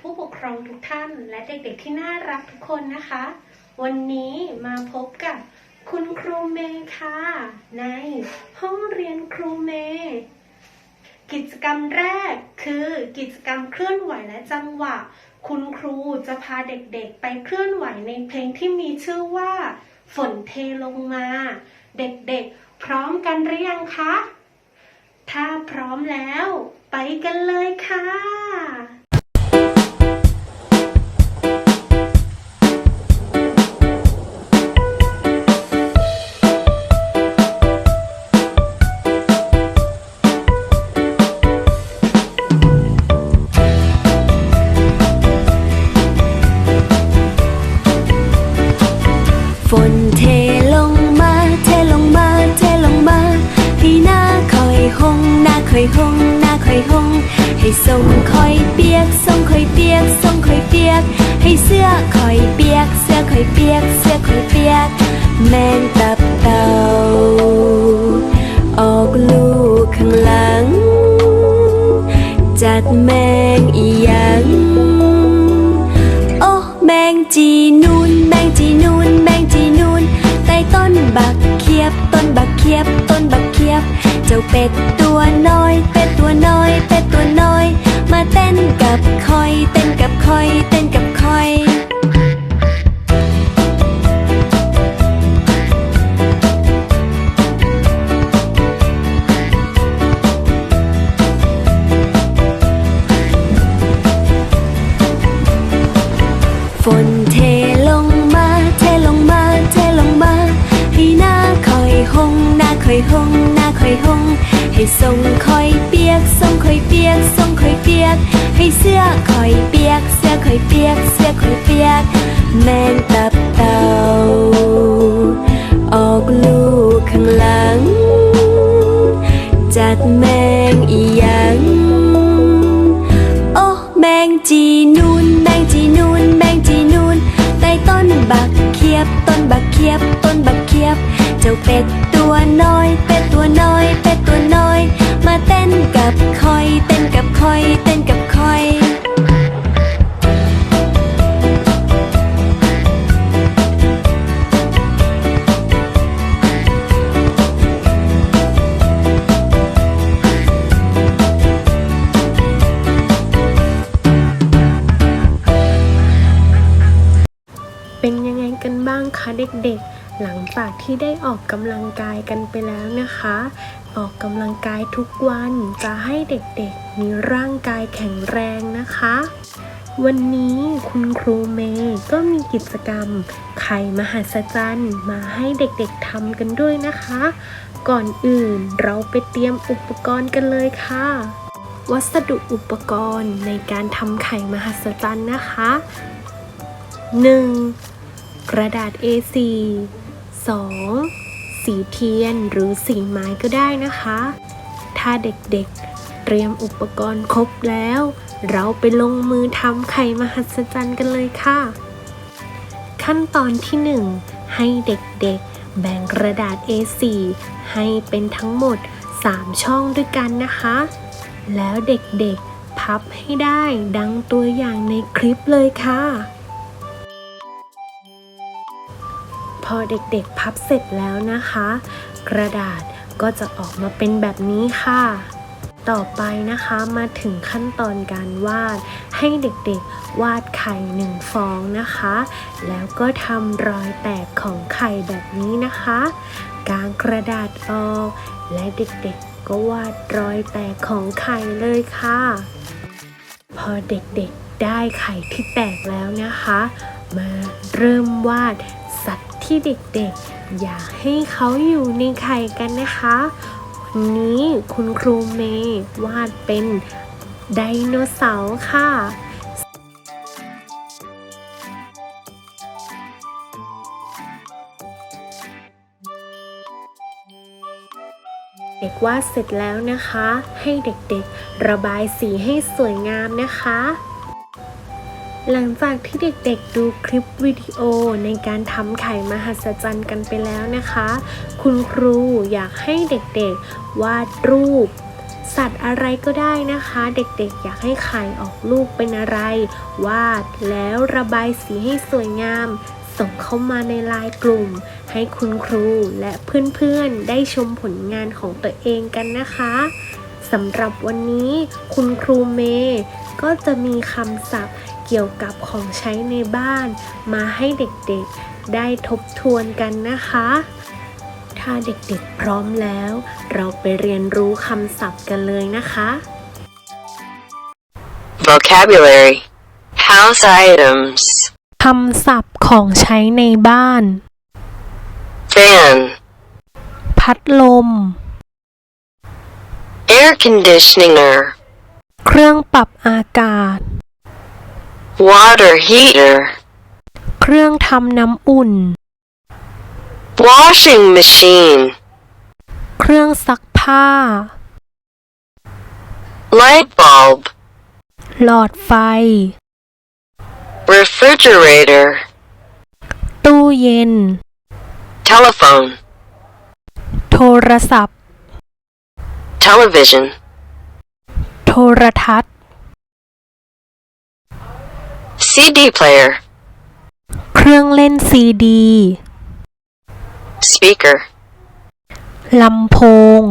ผู้ปกครย์และเด็กๆที่น่ารักทุกคนนะคะ วันนี้มาพบกับคุณครูเมย์ค่ะ ในห้องเรียนครูเมย์กิจกรรมแรกคือกิจกรรมเคลื่อนไหวและจังหวะ คุณครูจะพาเด็กๆ ไปเคลื่อนไหวในเพลงที่มีชื่อว่า ฝนเทลงมา เด็กๆ พร้อมกันหรือยังคะ ถ้าพร้อมแล้ว ไปกันเลยค่ะ จัด ฝนเทลงมา เทลงมา เทลงมา ให้หน้าคอยหงหน้าคอยหงหน้าคอยหง ให้ทรงคอยเปียกทรงคอยเปียกทรงคอยเปียก ให้เสื้อคอยเปียก เสื้อคอยเปียก เสื้อคอยเปียก แมงตับเต่าออกลูกข้างหลัง จัดแมงอีหยัง โอ้แมงจีน บักเขียบ ต้นบักเขียบ ต้นบักเขียบ เจ้าเป็ดตัวน้อย เป็ดตัวน้อยเป็ด เด็กๆ หลังจากที่ได้ออกกำลังกายกันไปแล้วนะคะ ออกกำลังกายทุกวันจะให้เด็กๆ มีร่างกายแข็งแรงนะคะ วันนี้คุณครูเมย์ก็มีกิจกรรม ไข่มหัศจรรย์มาให้เด็กๆทำกันด้วยนะคะ ก่อนอื่นเราไปเตรียมอุปกรณ์กันเลยค่ะวัสดุอุปกรณ์ในการทำไข่มหัศจรรย์นะคะ 1. กระดาษ A4 2. สีเทียนหรือสีไม้ก็ได้นะคะ ถ้าเด็กๆเตรียมอุปกรณ์ครบแล้ว เราไปลงมือทำไข่มหัศจรรย์กันเลยค่ะ ขั้นตอนที่ 1 ให้เด็กๆ แบ่งกระดาษ A4 ให้เป็นทั้งหมด 3 ช่องด้วยกันนะคะ แล้วเด็กๆพับให้ได้ดังตัวอย่างในคลิปเลยค่ะ พอเด็กๆพับเสร็จแล้วนะคะ กระดาษก็จะออกมาเป็นแบบนี้ค่ะ ต่อไปนะคะมาถึงขั้นตอนการวาด ให้เด็กๆวาดไข่หนึ่งฟองนะคะ แล้วก็ทำรอยแตกของไข่แบบนี้นะคะกางกระดาษออกและเด็กๆ ก็วาดรอยแตกของไข่เลยค่ะ พอเด็กๆได้ไข่ที่แตกแล้วนะคะ มาเริ่มวาด ที่เด็กๆ อยากให้เขาอยู่ในไข่กันนะคะ วันนี้คุณครูเมย์วาดเป็นไดโนเสาร์ค่ะเด็กวาดเสร็จแล้วนะคะ ให้เด็กๆ ระบายสีให้สวยงามนะคะ หลังจากที่เด็กๆดูคลิปวิดีโอในการทำไข่มหัศจรรย์กันไปแล้วนะคะ คุณครูอยากให้เด็กๆวาดรูป สัตว์อะไรก็ได้นะคะ เด็กๆอยากให้ไข่ออกลูกเป็นอะไร วาดแล้วระบายสีให้สวยงาม ส่งเข้ามาในไลน์กลุ่ม ให้คุณครูและเพื่อนๆได้ชมผลงานของตัวเองกันนะคะสำหรับวันนี้คุณครูเมย์ก็จะมีคำศัพท์ เกี่ยวกับของใช้ในบ้าน มาให้เด็กๆได้ทบทวนกันนะคะ ถ้าเด็กๆพร้อมแล้ว เราไปเรียนรู้คำศัพท์กันเลยนะคะ Vocabulary House items คำศัพท์ของใช้ในบ้าน Fan พัดลม Air conditioner เครื่องปรับอากาศ Water heater เครื่องทำน้ำอุ่น Washing machine เครื่องซักผ้า Light bulb หลอดไฟ Refrigerator ตู้เย็น Telephone โทรศัพท์ Television โทรทัศน์ CD player เครื่องเล่นซีดี Speaker ลำโพง